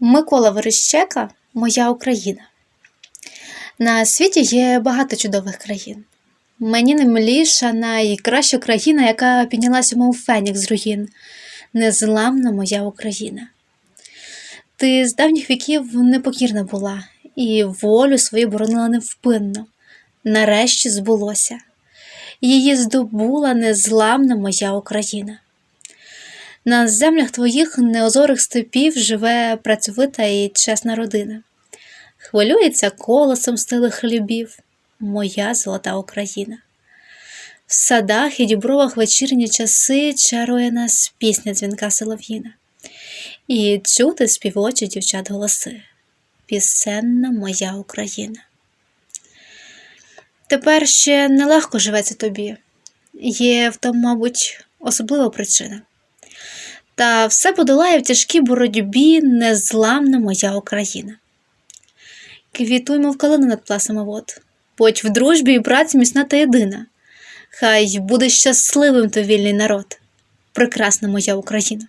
Микола Верещека Моя Україна. На світі є багато чудових країн. Мені немиліша найкраща країна, яка піднялася, мов фенікс з руїн. Незламна моя Україна. Ти з давніх віків непокірна була, і волю свою боронила невпинно. Нарешті збулося. Її здобула незламна моя Україна. На землях твоїх неозорих степів живе працьовита і чесна родина. Хвилюється колосом стилих хлібів, моя золота Україна. В садах і дібровах вечірні часи чарує нас пісня дзвінка солов'їна. І чути співочі дівчат голоси. Пісенна моя Україна. Тепер ще нелегко живеться тобі. Є в тому, мабуть, особлива причина. Та все подолає в тяжкій боротьбі незламна моя Україна. Квітуймо в калину над пласами вод, будь в дружбі і праці міцна та єдина. Хай буде щасливим то вільний народ, прекрасна моя Україна.